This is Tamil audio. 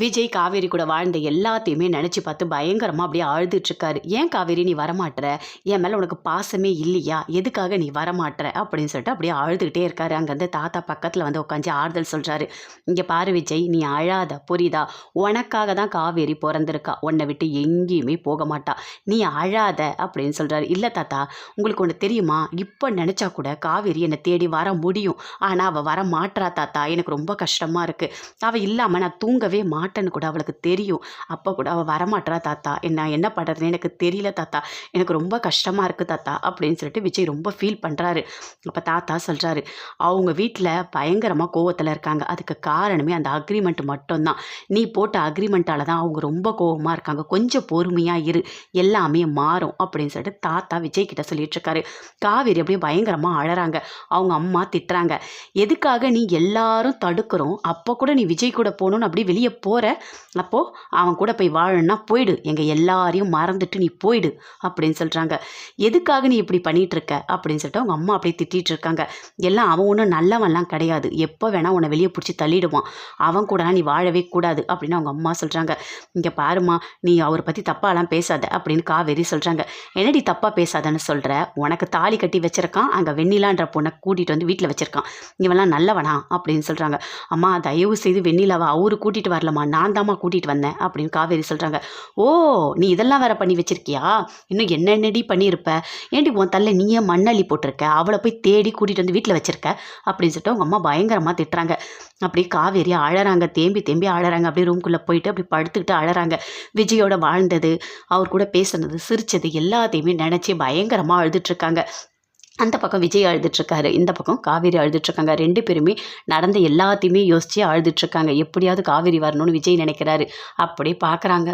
விஜய் காவேரி கூட வாழ்ந்த எல்லாத்தையுமே நினச்சி பார்த்து பயங்கரமாக அப்படியே அழுதுட்ருக்காரு ஏன் காவேரி நீ வரமாட்டுற? என் மேலே உனக்கு பாசமே இல்லையா? எதுக்காக நீ வரமாட்டுற? அப்படின்னு சொல்லிட்டு அப்படியே அழுதுகிட்டே இருக்காரு. அங்கேருந்து தாத்தா பக்கத்தில் வந்து உட்காந்து ஆறுதல் சொல்கிறாரு இங்கே பாரு விஜய் நீ அழாத புரியுதா? உனக்காக தான் காவேரி பிறந்திருக்கா. உன்னை விட்டு எங்கேயுமே போக மாட்டா. நீ அழாத அப்படின்னு சொல்கிறாரு இல்லை தாத்தா உங்களுக்கு ஒன்று தெரியுமா? இப்போ நினச்சா கூட காவேரி என்னை தேடி வர முடியும். ஆனால் அவள் வர மாட்டா தாத்தா. எனக்கு ரொம்ப கஷ்டமாக இருக்குது அவள் இல்லாமல் நான் தூங்கவே மாட்டேன்னு கூட அவளுக்கு தெரியும். அப்போ கூட அவள் வரமாட்டா தாத்தா. என்ன என்ன பண்ணுறதுன்னு எனக்கு தெரியல தாத்தா. எனக்கு ரொம்ப கஷ்டமாக இருக்குது தாத்தா அப்படின்னு சொல்லிட்டு விஜய் ரொம்ப ஃபீல் பண்ணுறாரு அப்போ தாத்தா சொல்கிறாரு அவங்க வீட்டில் பயங்கரமாக கோவத்தில் இருக்காங்க. அதுக்கு காரணமே அந்த அக்ரிமெண்ட் மட்டும்தான். நீ போட்ட அக்ரிமெண்ட்டால் தான் அவங்க ரொம்ப கோவமாக இருக்காங்க. கொஞ்சம் பொறுமையாக இரு. எல்லாம் மாறும் அப்படின்னு சொல்லிட்டு தாத்தா விஜய் கிட்ட சொல்லிட்டு இருக்காரு. காவேரி அப்படியே பயங்கரமாக அழறாங்க. அவங்க அம்மா திட்டுறாங்க. எதுக்காக நீ எல்லாரும் தடுக்கிறோம்? அப்போ கூட நீ விஜய் கூட போகணுன்னு அப்படி வெளியே போகிற அப்போது அவன் கூட போய் வாழணும்னா போயிடு. எங்கள் எல்லாரையும் மறந்துட்டு நீ போயிடு அப்படின்னு சொல்கிறாங்க எதுக்காக நீ இப்படி பண்ணிட்டு இருக்க? அப்படின்னு சொல்லிட்டு அவங்க அம்மா அப்படியே திட்டிகிட்டு இருக்காங்க. எல்லாம் அவன் ஒன்றும் நல்லவன்லாம் கிடையாது. எப்போ வேணால் உன்னை வெளியே பிடிச்சி தள்ளிடுவான். அவன் கூட நீ வாழவே கூடாது அப்படின்னு அவங்க அம்மா சொல்கிறாங்க இங்கே பாருமா நீ அவரை பற்றி தப்பாலாம் பேசாத அப்படின்னு காவேரி சொல்கிறாங்க என்னடி தப்பாக பேசாதன்னு சொல்கிற உனக்கு தாலி கட்டி வச்சிருக்கான் அங்கே வெண்ணிலான்ற பொண்ணை கூட்டிகிட்டு வந்து வீட்டில் வச்சிருக்கான். இவெல்லாம் நல்லவனா? அப்படின்னு சொல்கிறாங்க அம்மா தயவு செய்து வெண்ணிலாவை அவரு கூட்டிகிட்டு வரலம்மா. நான் தாம்மா கூட்டிகிட்டு வந்தேன் அப்படின்னு காவேரி சொல்கிறாங்க ஓ நீ இதெல்லாம் வேற பண்ணி வச்சிருக்கியா? இன்னும் என்னென்னடி பண்ணியிருப்ப ஏன்டி உன் தள்ள நீயே மண்ணள்ளி போட்டிருக்க? அவளை போய் தேடி கூட்டிகிட்டு வந்து வீட்டில் வச்சிருக்க? அப்படின்னு சொல்லிட்டு அவங்க அம்மா பயங்கரமாக திட்டுறாங்க. அப்படி காவேரி அழறாங்க. தேம்பி தேம்பி அழறாங்க. அப்படியே ரூம்குள்ளே போயிட்டு அப்படி படுத்துக்கிட்டு அழறாங்க. விஜயோட வாழ்ந்தது அவர் கூட பேசுனது சிரிச்சது எல்லாத்தையுமே நினச்சி பயங்கரமாக அழுதுட்ருக்காங்க. அந்த பக்கம் விஜய் அழுதுட்ருக்காரு இந்த பக்கம் காவேரி அழுதுட்ருக்காங்க. ரெண்டு பேருமே நடந்த எல்லாத்தையுமே யோசித்து அழுதுட்ருக்காங்க. எப்படியாவது காவேரி வரணும்னு விஜய் நினைக்கிறாரு. அப்படியே பார்க்குறாங்க